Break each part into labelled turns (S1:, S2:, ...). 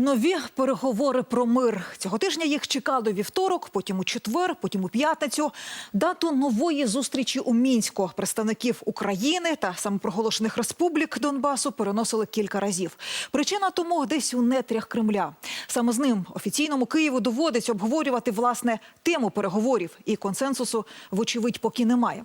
S1: Нові переговори про мир цього тижня їх чекали вівторок, потім у четвер, потім у п'ятницю. Дату нової зустрічі у мінську представників України та самопроголошених республік Донбасу переносили кілька разів. Причина тому десь у нетрях Кремля. Саме з ним офіційному Києву доводиться обговорювати власне тему переговорів і консенсусу, вочевидь, поки немає.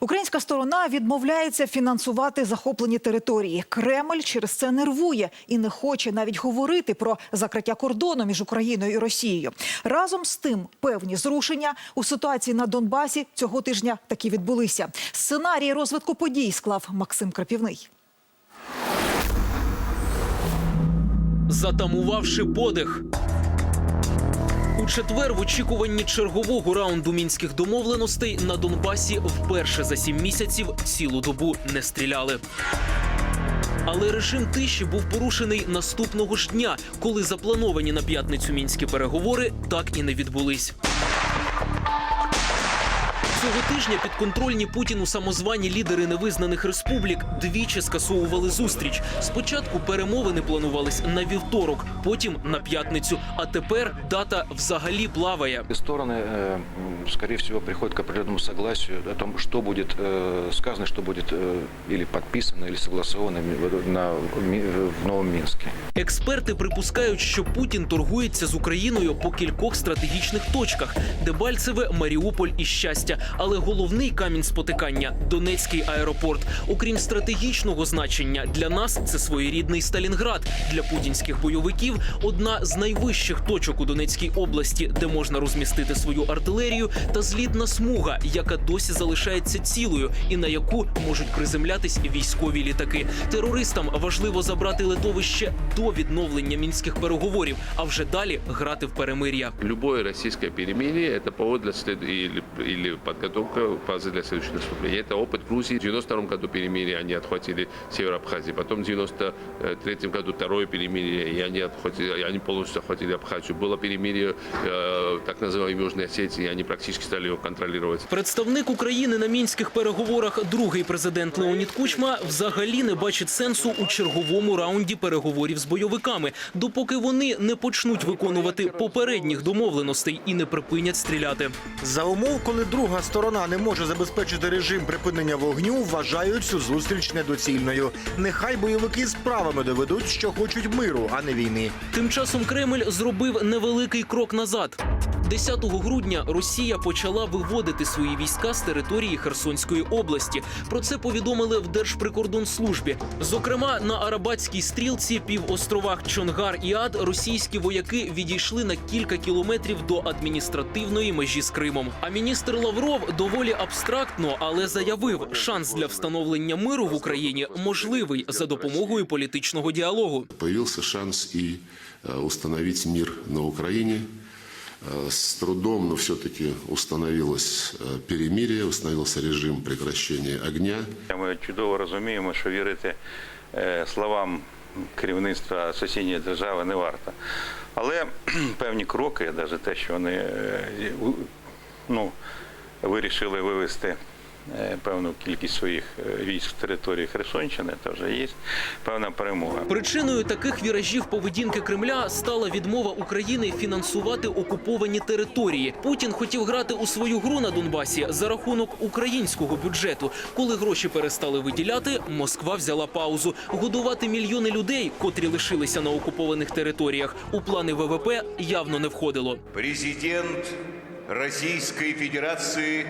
S1: Українська сторона відмовляється фінансувати захоплені території. Кремль через це нервує і не хоче навіть говорити про закриття кордону між Україною і Росією. Разом з тим, певні зрушення у ситуації на Донбасі цього тижня таки відбулися. Сценарій розвитку подій склав Максим Крапівний.
S2: затамувавши подих. У четвер, в очікуванні чергового раунду мінських домовленостей на Донбасі вперше за сім місяців цілу добу не стріляли. Але режим тиші був порушений наступного ж дня, коли заплановані на п'ятницю мінські переговори так і не відбулись. Цього тижня підконтрольні Путіну самозвані лідери невизнаних республік двічі скасовували зустріч. Спочатку перемовини планувались на вівторок, потім на п'ятницю. А тепер дата взагалі плаває.
S3: И Стороны, э, м, скорее всего, приходят к определенному согласию о том, что будет э, сказано, что будет э, или подписано, или согласовано ми- на, ми- в Новом Минске.
S2: Експерти припускають, що Путін торгується з Україною по кількох стратегічних точках: Дебальцеве, Маріуполь і щастя. Але головний камінь спотикання Донецький аеропорт. Окрім стратегічного значення, для нас це своєрідний Сталінград. Для путінських бойовиків одна з найвищих точок у Донецькій області, де можна розмістити свою артилерію, та злітна смуга, яка досі залишається цілою, і на яку можуть приземлятись військові літаки. Терористам важливо забрати литовище до відновлення мінських переговорів, а вже далі грати в перемир'я.
S4: Любое российское перемирие – это повод для след... или, или подготовка фазы для следующего наступления. Это опыт Грузии. В 92 году перемирие они отхватили север Абхазии. Потом в 93 году второе перемирие, и они, отхватили, и они полностью захватили Абхазию. Было перемирие э, так называемой Южной Осетии, и они практически стали его контролировать.
S2: Представник України на мінських переговорах, другий президент Леонід Кучма, взагалі не бачить сенсу у черговому раунді переговорів з бойовиками, допоки вони не почнуть виконувати попередніх домовленостей і не припинять стріляти.
S5: За умов, коли друга сторона не може забезпечити режим припинення вогню, вважають цю зустріч недоцільною. Нехай бойовики справами доведуть, що хочуть миру, а не війни.
S2: Тим часом Кремль зробив невеликий крок назад. 10 грудня Росія почала виводити свої війська з території Херсонської області. Про це повідомили в Держприкордонслужбі. Зокрема, на Арабатській стрілці, півостровах Чонгар і Ад російські вояки відійшли на кілька кілометрів до адміністративної межі з Кримом. А міністр Лавров доволі абстрактно, але заявив, шанс для встановлення миру в Україні можливий за допомогою політичного діалогу.
S6: Появился шанс и э, установить мир на Украине. Э, С трудом, но все-таки установилось э, перемирие, установился режим прекращения огня.
S7: Ми чудово розуміємо, що вірити е, словам керівництва сусідньої держави не варто. Але певні кроки, навіть те, що вони е, ну, вирішили вивести певну кількість своїх е, військ з території Херсонщини, це вже є певна перемога.
S2: Причиною таких віражів поведінки Кремля стала відмова України фінансувати окуповані території. Путін хотів грати у свою гру на Донбасі за рахунок українського бюджету. Коли гроші перестали виділяти, Москва взяла паузу. Годувати мільйони людей, котрі лишилися на окупованих територіях, у плани ВВП явно не входило.
S8: Президент Российской Федерации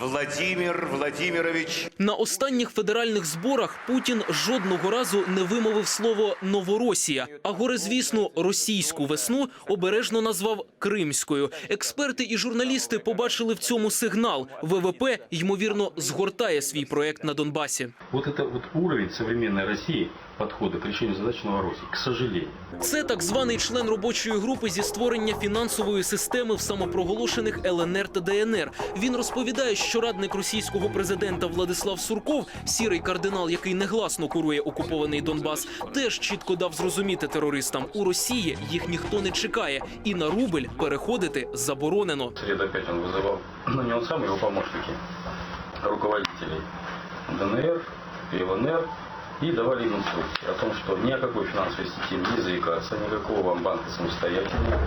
S8: Владимир Владимирович
S2: На останніх федеральних зборах Путін жодного разу не вимовив слово Новоросія, а горизвісну російську весну обережно назвав Кримською. Експерти і журналісти побачили в цьому сигнал. ВВП ймовірно згортає свій проект на Донбасі.
S9: Вот это вот уровень современной России подхода к решению задач Новороссии, к сожалению.
S2: Це так званий член робочої групи зі створення фінансової системи в самопроголошених ЛНР та ДНР. Він розповідає, що радник російського президента Владислав Сурков, сірий кардинал, який негласно курує окупований Донбас, теж чітко дав зрозуміти терористам: у Росії їх ніхто не чекає, і на рубль переходити заборонено.
S9: Среда опять он вызывал, ну не он сам, его помощники, руководителей ДНР ЛНР и давали им инструкции о том, что ни о какой финансовой системе не заикаться, никакого вам банка самостоятельного.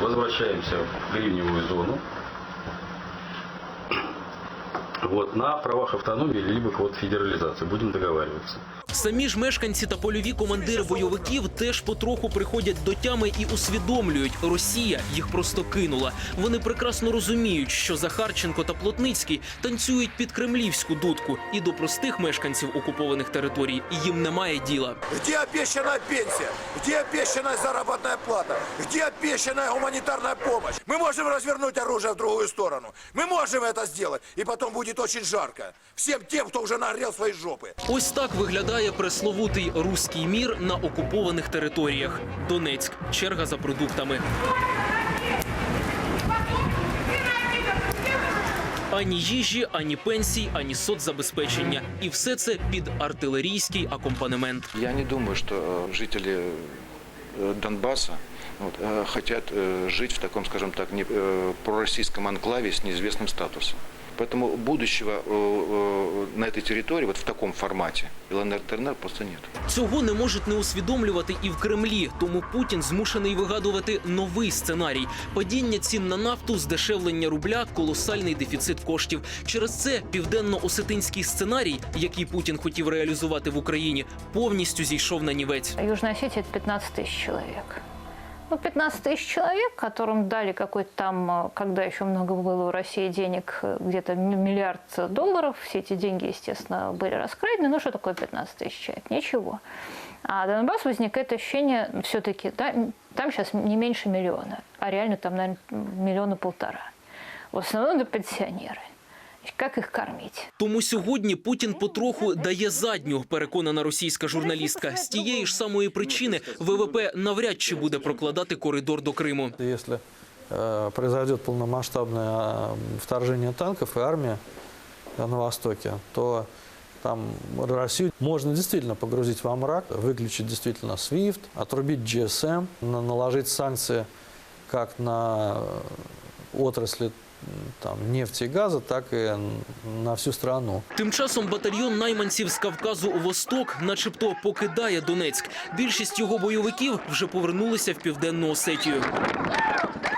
S9: Возвращаемся в гривневую зону. Вот, на правах автономии, либо вот федерализации. Будем договариваться.
S2: Самі ж мешканці та польові командири бойовиків теж потроху приходять до тями і усвідомлюють, Росія їх просто кинула. Вони прекрасно розуміють, що Захарченко та Плотницький танцюють під кремлівську дудку, і до простих мешканців окупованих територій їм немає діла.
S10: Где обещанная пенсия? Где обещанная заработная плата? Где обещанная гуманитарная помощь? Мы можем развернуть оружие в другую сторону. Мы можем это сделать. И потом будет очень жарко. Всем тем, кто уже нагрел свои жопы.
S2: Ось так виглядає пресловутий руський мір на окупованих територіях. Донецьк. Черга за продуктами. Ані їжі, ані пенсій, ані соцзабезпечення. І все це під артилерійський акомпанемент.
S3: Я не думаю, что э, жители э, Донбасса вот, э, хотят э, жить в таком, скажем так, не, э, пророссийском анклаве с неизвестным статусом. Поэтому будущего э, э, на этой территории, вот в таком формате, ЛНР, ТНР просто нет.
S2: Цього не можуть не усвідомлювати і в Кремлі. Тому Путін змушений вигадувати новий сценарій: падіння цін на нафту, здешевлення рубля, колосальний дефіцит коштів. Через це південно-осетинський сценарій, який Путін хотів реалізувати в Україні, повністю зійшов на нівець.
S11: Южная Осетия – это 15 тысяч человек. Ну, 15 тысяч человек, которым дали какой-то там, э, когда еще много было у России денег, э, где-то миллиард долларов. Все эти деньги, естественно, были раскрадены. Ну, что такое 15 тысяч человек? Ничего. А Донбасс возникает ощущение все-таки, да, там сейчас не меньше миллиона, а реально там, наверное, миллиона полтора. В основном это пенсионеры. Как их кормить?
S2: Тому сьогодні Путін потроху дає задню, переконана російська журналістка. З тієї ж самої причини ВВП навряд чи буде прокладати коридор до Криму.
S12: Если э, произойдет полномасштабное э, вторжение танков и армия э, на Востоке, то там Россию можно действительно погрузить во мрак, выключить действительно SWIFT, отрубить GSM, на- наложить санкции как на э, отрасли м, там, нефті и газу, так і на всю страну.
S2: Тим часом батальйон найманців з Кавказу Восток, начебто, покидає Донецьк. Більшість його бойовиків вже повернулися в південну Осетію.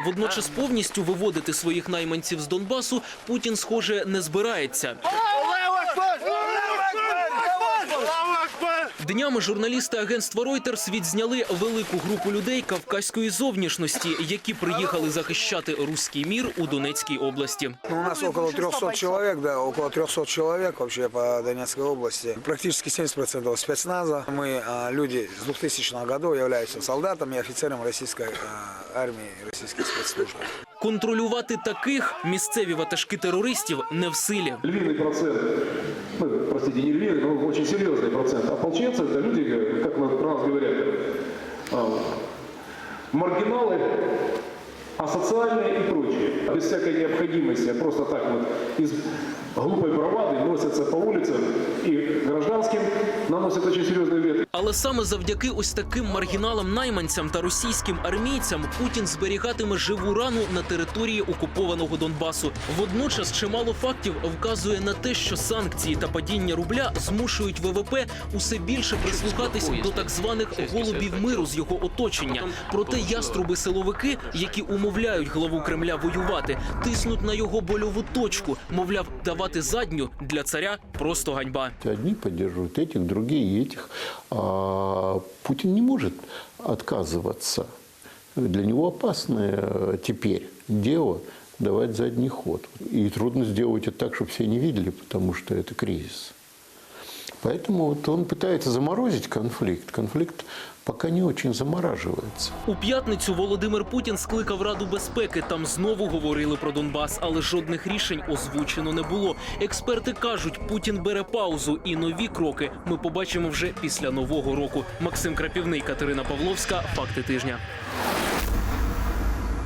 S2: Водночас повністю виводити своїх найманців з Донбасу Путін, схоже, не збирається. Днями журналісти агентства Reuters відзняли велику групу людей кавказької зовнішності, які приїхали захищати руський мір у Донецькій області.
S10: Ну, у нас около 300 человек, да, около 300 человек вообще по Донецкой области. Практически 70% спецназа. Мы, а, люди с 2000 года, являемся солдатами и офицерами российской а, армии, российских спецслужб.
S2: Контролювати таких місцеві ватажки терористів не в силі.
S9: Львиный процент, ну, простите, не львиный, но очень серьезный процент ополченцев, это люди, как мы про нас говорят, а, маргиналы, асоциальные и прочие. Без всякой необходимости, а просто так вот из глупой бравады носятся по улицам и гражданским наносят очень серьезный вред.
S2: Але саме завдяки ось таким маргіналам-найманцям та російським армійцям Путін зберігатиме живу рану на території окупованого Донбасу. Водночас чимало фактів вказує на те, що санкції та падіння рубля змушують ВВП усе більше прислухатись до так званих голубів миру з його оточення. Проте яструби-силовики, які умовляють главу Кремля воювати, тиснуть на його больову точку. Мовляв, давати задню для царя просто ганьба.
S13: Одни поддерживают этих, другие этих. А Путин не может отказываться. Для него опасное э, теперь дело давать задний ход. И трудно сделать это так, чтобы все не видели, потому что это кризис. Поэтому вот он пытается заморозить конфликт. Конфликт пока не дуже замораживается.
S2: У п'ятницю Володимир Путін скликав Раду безпеки. Там знову говорили про Донбас, але жодних рішень озвучено не було. Експерти кажуть, Путін бере паузу, і нові кроки ми побачимо вже після нового року. Максим Крапівний, Катерина Павловська. Факти тижня.